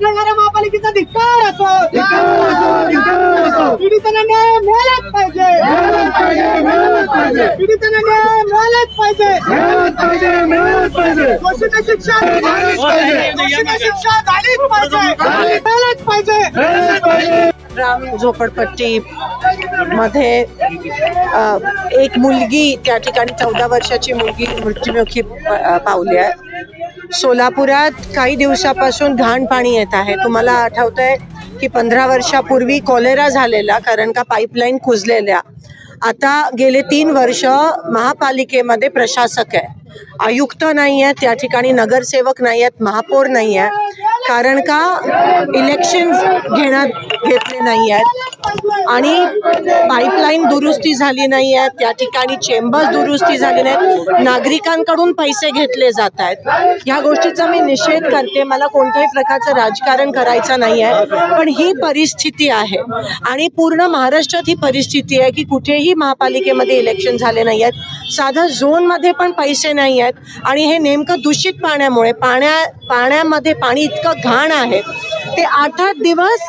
ठेवणाऱ्या महापालिकेचा धिक्कार असो. पीडितांना न्याय मिळालाच पाहिजे. पीडितांना न्याय मिळालाच पाहिजे. मिळालंच शिक्षा झालीच शिक्षा झालीच पाहिजे. मिळालाच पाहिजे. मिळालंच राम झोपडपट्टी मध्ये एक मुलगी त्या ठिकाणी चौदा वर्षाची मुलगी मृत्युमुखी पावली आहे. सोलापुरात काही दिवसापासून घाण पाणी येत आहे. तुम्हाला आठवतंय की पंधरा वर्षापूर्वी कॉलेरा झालेला कारण का पाईपलाईन कुजलेल्या आता गेले तीन वर्ष महापालिकेमध्ये प्रशासक आहे. आयुक्त नाही आहे त्या ठिकाणी नगरसेवक नाही आहेत महापौर नाही आहे कारण का इलेक्शन्स घेण्यात घेतले नाही आहेत आणि पाईपलाईन दुरुस्ती झाली नाही आहे त्या ठिकाणी चेंबर्स दुरुस्ती झाली नाहीत. नागरिकांकडून पैसे घेतले जात आहेत. ह्या गोष्टीचा मी निषेध करते. मला कोणत्याही प्रकारचं राजकारण करायचं नाही आहे पण ही परिस्थिती आहे. आणि पूर्ण महाराष्ट्रात ही परिस्थिती आहे की कुठेही महापालिकेमध्ये इलेक्शन झाले नाही आहेत साधा झोनमध्ये पण पैसे नाही आहेत आणि हे नेमकं दूषित पाण्यामुळे पाण्या पाण्यामध्ये पाणी इतकं घाण आहे. ते आठ आठ दिवस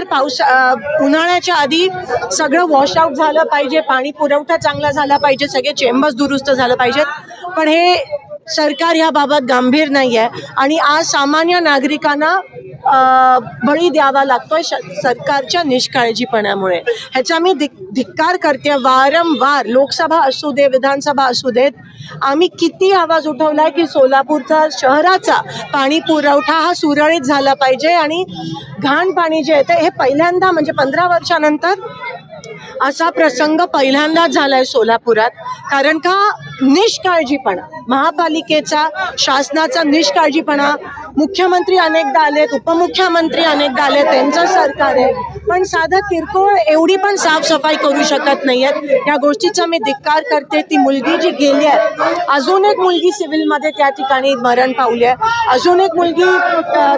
पाऊस उन्हाळ्याच्या आधी सगळं वॉश आउट झालं पाहिजे पाणी पुरवठा चांगला झाला पाहिजे सगळे चेंबर्स दुरुस्त झालं पाहिजेत. पण हे सरकार याबाबत गंभीर नाही आहे आणि आज सामान्य नागरिकांना बळी द्यावा लागतोय श- सरकारच्या निष्काळजीपणामुळे. ह्याचा मी धिक धिक्कार करते वारंवार लोकसभा असू दे विधानसभा असू देत आम्ही किती आवाज उठवलाय की सोलापूरचा शहराचा पाणी पुरवठा हा सुरळीत झाला पाहिजे आणि घाण पाणी जे येतं हे पहिल्यांदा म्हणजे पंधरा वर्षानंतर असा प्रसंग पहिल्यांदाच झालाय सोलापुरात. कारण का? निष्काळजीपणा. महापालिकेचा शासनाचा निष्काळजीपणा मुख्यमंत्री अनेकदा आलेत उपमुख्यमंत्री अनेकदा आले त्यांचं सरकार आहे. पण साधं किरकोळ एवढी पण साफसफाई करू शकत नाही आहेत या गोष्टीचा मी धिक्कार करते. ती मुलगी जी गेली आहे अजून एक मुलगी सिव्हिलमध्ये त्या ठिकाणी मरण पावली आहे. अजून एक मुलगी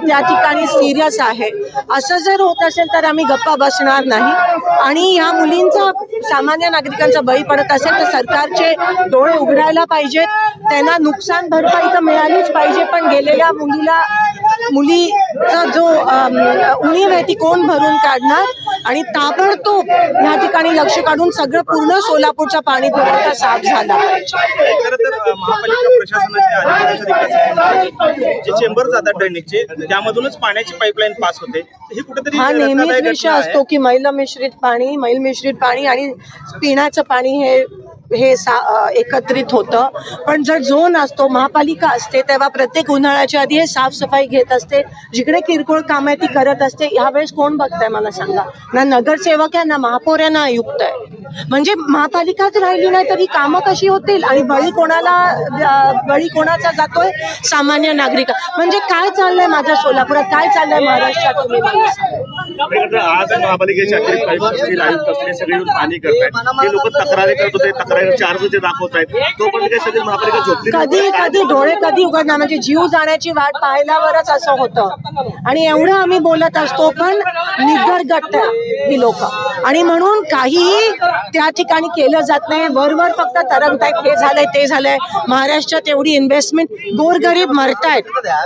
त्या ठिकाणी सिरियस आहे. असं जर होत असेल तर आम्ही गप्पा बसणार नाही. आणि ह्या मुलींचा सामान्य नागरिकांचा बळी पडत असेल तर सरकारचे डोळे उघडायला पाहिजेत त्यांना नुकसान भरपाई तर मिळालीच पाहिजे पण गेलेल्या मुलीला मुलीचा जो उणीव आहे ती कोण भरून काढणार? आणि ताबडतोब या ठिकाणी लक्ष काढून सगळं पूर्ण सोलापूरचा पाणी पुरवठा साफ झाला. जे चेंबर जातात ड्रेनेजचे त्यामधूनच पाण्याची पाईपलाईन पास होते. हे कुठेतरी हा नेहमीच धक्कादायक विषय. असतो की मैल मिश्रित पाणी मैल मिश्रित पाणी आणि पिण्याचं पाणी हे हे सा एकत्रित होतं. पण जर झोन असतो महापालिका असते तेव्हा प्रत्येक उन्हाळ्याच्या आधी हे साफसफाई घेत असते. जिकडे किरकोळ काम आहे ती करत असते. यावेळेस कोण बघताय मला सांगा? ना नगरसेवक आहे ना महापौर आहे ना आयुक्त आहे. म्हणजे महापालिकाच राहिली नाही तर ही कामं कशी होतील आणि बळी कोणाला बळी कोणाचा जातोय? सामान्य नागरिक. म्हणजे काय चाललंय माझ्या सोलापुरात? काय चाललंय महाराष्ट्रात तुम्ही आज महापालिकेचे अखेर काही असतील आयुक्त असतील सगळे येऊन पाणी करतायत हे लोक तक्रारी करत होते तक्रारीचे अर्ज ते दाखवत आहेत तोपर्यंत काही सगळी महापालिका झोपली नाही. कधी कधी डोळे कधी उघडणार? म्हणजे जीव जाण्याची वाट पाहिल्यावरच असं होतं. आणि एवढं आम्ही बोलत असतो पण निगरगट ही लोक. आणि म्हणून काहीही त्या ठिकाणी केलं जात नाही. वरवर फक्त तरंगतायत हे झालंय ते झालंय. महाराष्ट्रात एवढी इन्व्हेस्टमेंट गोरगरीब मरतायत.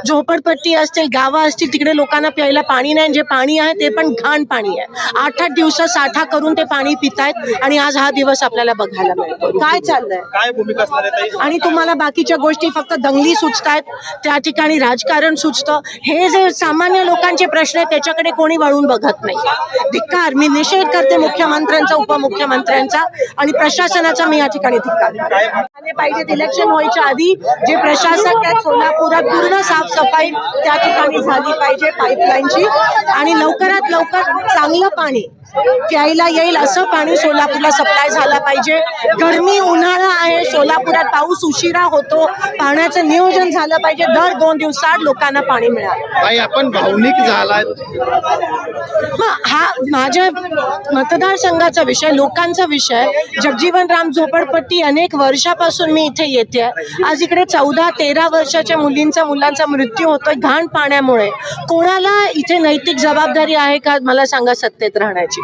झोपडपट्टी असतील गावं असतील तिकडे लोकांना प्यायला पाणी नाही. जे पाणी आहे ते पण घाण पाणी आहे. आठ आठ दिवस साठा करून ते पाणी पितायत आणि आज हा दिवस आपल्याला बघायला मिळतो काय चाललंय? काय भूमिका आणि तुम्हाला बाकीच्या गोष्टी फक्त दंगली सुचतायत त्या ठिकाणी राजकारण सुचतं. हे जे सामान्य लोकांचे प्रश्न आहेत त्याच्याकडे कोणी वळून बघत नाही. धिक्कार मी निषेध करते. मुख्यमंत्र्यांचा उपमुख्यमंत्र्यांचा आणि प्रशासनाचा मी या ठिकाणी धिक्कार आले पाहिजेत इलेक्शन व्हायच्या आधी जे प्रशासक आहेत सोलापुरात पूर्ण साफसफाई त्या ठिकाणी झाली पाहिजे पाईपलाईनची आणि लवकरात लवकर चांगलं पाणी प्यायला येईल असं पाणी सोलापूरला सप्लाय झाला पाहिजे. गरमी उन्हाळा आहे सोलापुरात पाऊस उशिरा होतो. पाण्याचं नियोजन झालं पाहिजे. दर दोन दिवसात लोकांना पाणी मिळालं. आपण भावनिक हा हा माझ्या मतदारसंघाचा विषय लोकांचा विषय. जगजीवन राम झोपडपट्टी अनेक वर्षापासून मी इथे येते. आज इकडे चौदा तेरा वर्षाच्या मुलींचा मुलांचा मृत्यू होतोय घाण पाण्यामुळे. कोणाला इथे नैतिक जबाबदारी आहे का? मला सांगा सत्तेत राहण्याची.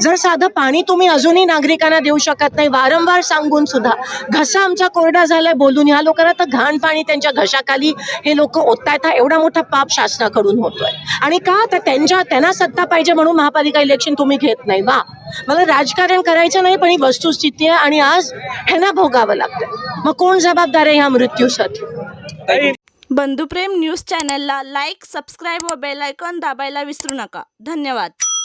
जर साधं पाणी तुम्ही अजूनही नागरिकांना देऊ शकत नाही वारंवार सांगून सुद्धा. घसा आमचा कोरडा झालाय बोलून. ह्या लोकांना तर घाण पाणी त्यांच्या घशाखाली हे लोक ओततायत. हा एवढा मोठा पाप शासनाकडून होतोय. आणि का? तर त्यांच्या त्यांना सत्ता पाहिजे म्हणून महापालिका इलेक्शन तुम्ही घेत नाही. वा. मला राजकारण करायचं नाही पण ही वस्तुस्थिती आहे आणि आज ह्यांना भोगावं लागतं मग कोण जबाबदार आहे ह्या मृत्यूसाठी? बंधुप्रेम न्यूज चॅनलला लाईक सबस्क्राईब व बेल आयकॉन दाबायला विसरू नका. धन्यवाद.